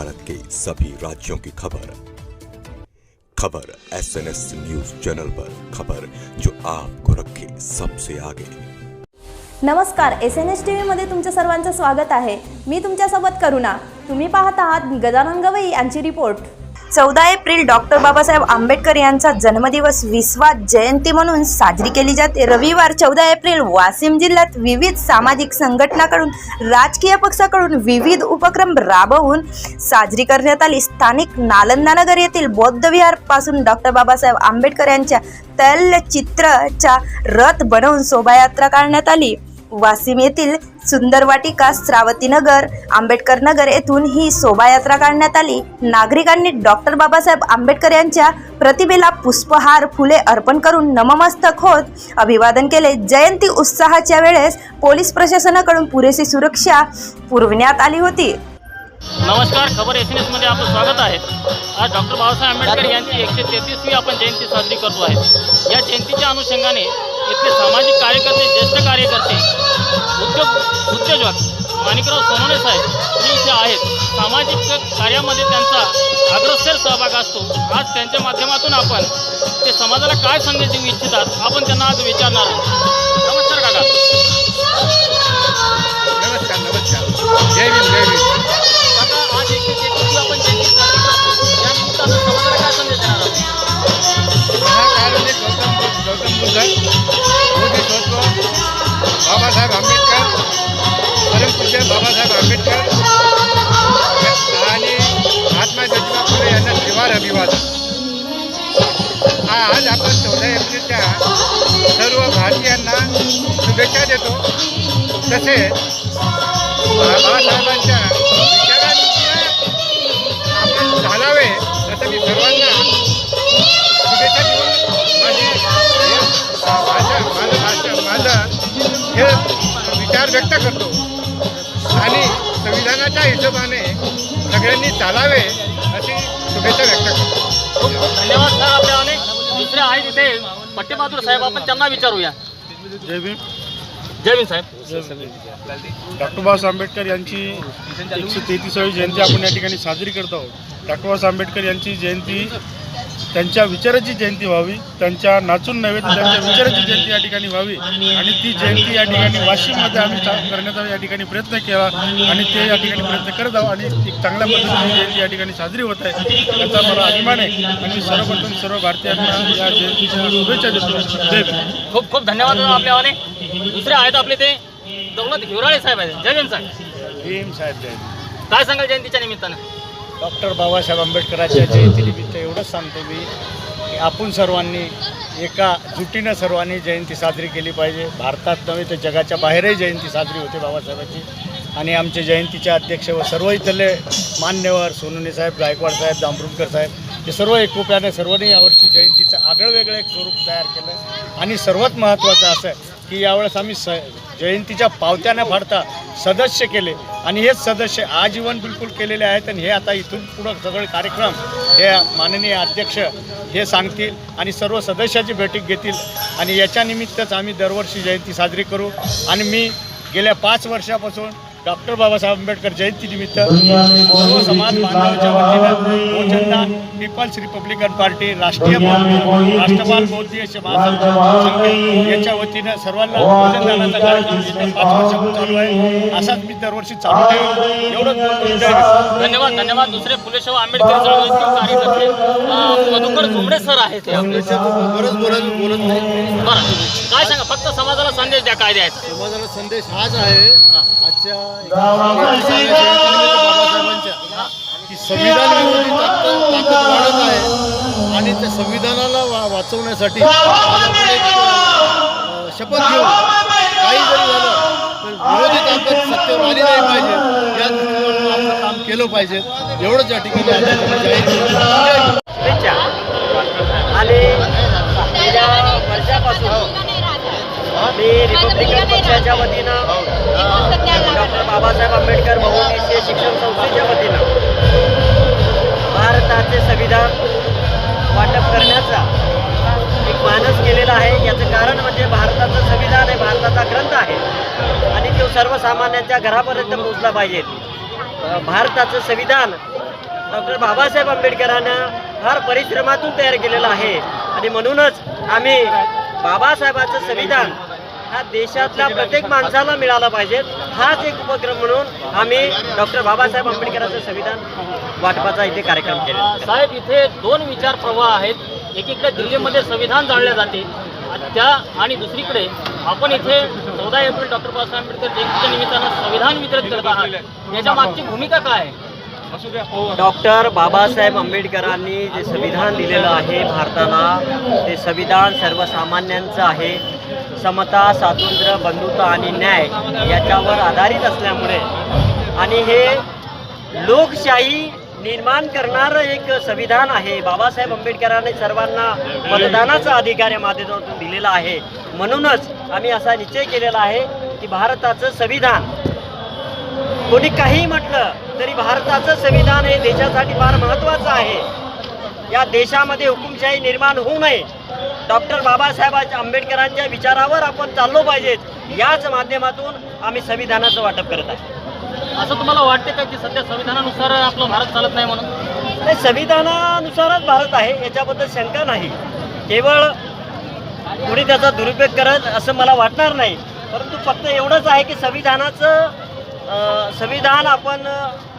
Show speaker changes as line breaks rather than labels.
भारत के सभी राज्यों की खबर। खबर S N S news channel पर खबर जो आपको रखे सबसे आगे।
नमस्कार एस एन एस टी व्हीमध्ये तुमच्या सर्वांचं स्वागत आहे. मी तुमच्यासोबत करुणा. तुम्ही पाहत आहात गजानन गवई यांची रिपोर्ट. चौदा एप्रिल डॉक्टर बाबासाहेब आंबेडकर यांचा जन्मदिवस विश्वा जयंती म्हणून साजरी केली जाते. रविवार चौदा एप्रिल वाशिम जिल्ह्यात विविध सामाजिक संघटनाकडून राजकीय पक्षाकडून विविध उपक्रम राबवून साजरी करण्यात आली. स्थानिक नालंदा नगर येथील बौद्ध डॉक्टर बाबासाहेब आंबेडकर यांच्या तैलचित्राचा रथ बनवून शोभायात्रा काढण्यात आली. वाशिम येथील सुंदर वाटिका आंबेडकर नगर येथून ही शोभायात्रा काढण्यात आली. नागरिकांनी डॉक्टर बाबासाहेब आंबेडकर यांच्या प्रतिभेला पुष्पहार फुले अर्पण करून नममस्तक होत अभिवादन केले. जयंती उत्साहाच्या वेळेस पोलीस प्रशासनाकडून पुरेशी सुरक्षा पुरविण्यात आली होती.
नमस्कार खबर एस एन एसमध्ये आपलं स्वागत आहे. आज डॉक्टर बाबासाहेब आंबेडकर यांची एकशे तेहतीसवी आपण जयंती साजरी करतो आहे. या जयंतीच्या अनुषंगाने इथले सामाजिक उद्योग उद्योजक माणिकराव सोनवणे साहेब हे इथे आहेत. सामाजिक कार्यामध्ये त्यांचा अग्रसर सहभाग असतो. आज त्यांच्या माध्यमातून आपण ते समाजाला काय संदेश देऊ इच्छितात आपण त्यांना आज विचारणार आहोत. नमस्कार काका.
नमस्कार नमस्कार. जय भीम जय भीम.
आज आपण
चौदा एप्रिलच्या सर्व भारतीयांना शुभेच्छा देतो. तसेच बाबासाहेबांच्या विचारांचे आपण घालावे असं मी सर्वांना शुभेच्छा देऊन माझी हे भाषा माझं भाषा माझं हे विचार व्यक्त करतो. आणि संविधानाच्या हिशोबाने सगळ्यांनी चालावे अशी शुभेच्छा व्यक्त करतो.
खूप खूप धन्यवाद सर आपल्याने दुसरे आहेत इथे. पट्टेबहादूर साहेब आपण त्यांना विचारूया.
जय भीम.
जय भीम साहेब.
डॉक्टर बाबासाहेब आंबेडकर यांची एकशे तेहतीसावी जयंती आपण या ठिकाणी साजरी करत आहोत. डॉक्टर बाबासाहेब आंबेडकर यांची जयंती त्यांच्या विचाराची जयंती व्हावी त्यांच्या नाचून नव्हे तर त्यांच्या विचाराची जयंती या ठिकाणी व्हावी. आणि ती जयंती या ठिकाणी वाशिममध्ये आम्ही करण्याचा या ठिकाणी प्रयत्न केला आणि ते या ठिकाणी प्रयत्न करत आहोत आणि एक चांगल्या पद्धतीने जयंती या ठिकाणी साजरी होत आहे. त्याचा मला अभिमान आहे. आणि मी सर्वप्रथम सर्व भारतीयांना या जयंतीच्या शुभेच्छा देतो. जय
खूप खूप धन्यवाद आपल्याने दुसरे आहेत आपले ते दौलत हिवराळे साहेब आहेत. जय भीम साहेब.
भीम साहेब जय
काय सांगाल जयंतीच्या निमित्तानं?
डॉक्टर बाबासाहेब आंबेडकरांच्या जयंतीनिमित्त एवढंच सांगतो मी की आपण सर्वांनी एका जुटीनं सर्वांनी जयंती साजरी केली पाहिजे. भारतात नव्हे तर जगाच्या बाहेरही जयंती साजरी होते बाबासाहेबांची. आणि आमचे जयंतीचे अध्यक्ष व सर्व इथले मान्यवर सोनवणे साहेब गायकवाड साहेब जांभरुणकर साहेब हे सर्व एकोप्याने सर्वांनी यावर्षी जयंतीचं आगळं वेगळं एक स्वरूप तयार केलं. आणि सर्वात महत्त्वाचं असं की यावेळेस आम्ही स जयंतीच्या पावत्या न फाडता सदस्य केले. आणि हेच सदस्य आजीवन बिलकुल केलेले आहेत आणि हे आता इथून पुढं सगळे कार्यक्रम हे माननीय अध्यक्ष हे सांगतील आणि सर्व सदस्याची बैठक घेतील. आणि याच्यानिमित्तच आम्ही दरवर्षी जयंती साजरी करू. आणि मी गेल्या पाच वर्षापासून डॉक्टर बाबासाहेब आंबेडकर जयंतीनिमित्त सर्व समाज बांधवांच्या वतीनं भोजनदान पीपल्स रिपब्लिकन पार्टी राष्ट्रीय राष्ट्रपाल बौद्धिक संघ याच्या वतीनं सर्वांना भोजनदानाचा कार्यक्रम पाच वर्षापासून चालू आहे. असाच मी दरवर्षी चालू ठेवेन. एवढंच बोलतो.
धन्यवाद धन्यवाद. दुसरे फुलेशाह आंबेडकर चळवळीतील कार्यकर्ते मधुकर झुमडे सर आहेत.
बरंच बोलत बोलत नाही.
बरं. काय सांगा फक्त समाजाला संदेश द्या काय द्यायचा?
समाजाला संदेश हाच आहे. आजच्या की संविधान विरोधी ताकद वाढत आहे आणि त्या संविधानाला वा वाचवण्यासाठी शपथ घेऊ काही जरी झालं तर विरोधी ताकद सत्तेवर आली नाही पाहिजे. या दृष्टीने आपलं काम केलं पाहिजे. एवढंच या ठिकाणी
मी रिपब्लिकन पक्षाच्या वतीनं डॉक्टर बाबासाहेब आंबेडकर बहुउद्देशीय शिक्षण संस्थेच्या वतीनं भारताचे संविधान वाटप करण्याचा एक मानस केलेला आहे. याचं कारण म्हणजे भारताचं संविधान हे भारताचा ग्रंथ आहे आणि तो सर्वसामान्यांच्या घरापर्यंत पोहोचला पाहिजे. भारताचं संविधान
डॉक्टर बाबासाहेब आंबेडकरांना फार परिश्रमातून तयार केलेलं आहे. आणि म्हणूनच आम्ही बाबासाहेबांचं संविधान हा देशातल्या प्रत्येक माणसाला मिळाला पाहिजे. हाच एक उपक्रम म्हणून आम्ही डॉक्टर बाबासाहेब आंबेडकरांचं संविधान वाटपाचा इथे कार्यक्रम केला
साहेब इथे दोन विचार प्रवाह आहेत. एकीकडे दिल्लीमध्ये संविधान जाळले जाते. त्या आणि दुसरीकडे आपण इथे चौदा एप्रिल डॉक्टर बाबासाहेब आंबेडकर जयंतीच्या निमित्तानं संविधान वितरित करत आहात. याच्या मागची भूमिका काय आहे?
डॉक्टर बाबासाहेब आंबेडकरांनी जे संविधान दिलेलं आहे भारताला ते संविधान सर्वसामान्यांचं आहे. समता स्वातंत्र्य बंधुता आणि न्याय याच्यावर आधारित असल्यामुळे. आणि हे लोकशाही निर्माण करणारं एक संविधान आहे. बाबासाहेब आंबेडकरांनी सर्वांना मतदानाचा अधिकार या माध्यमातून दिलेला आहे. म्हणूनच आम्ही असा निश्चय केलेला आहे की भारताचं संविधान कोणी काही म्हटलं तरी भारताचं संविधान हे देशासाठी फार महत्त्वाचं आहे. या देशामध्ये हुकुमशाही निर्माण होऊ नये. डॉक्टर बाबासाहेब आंबेडकरांच्या विचारावर आपण चाललो पाहिजेत. याच माध्यमातून आम्ही संविधानाचं वाटप करत आहे.
असं तुम्हाला वाटते का की सध्या संविधानानुसार आपलं भारत चालत नाही म्हणून?
नाही संविधानानुसारच भारत आहे याच्याबद्दल शंका नाही. केवळ कुणी त्याचा दुरुपयोग करत असं मला वाटणार नाही. परंतु फक्त एवढंच आहे की संविधानाचं संविधान आपण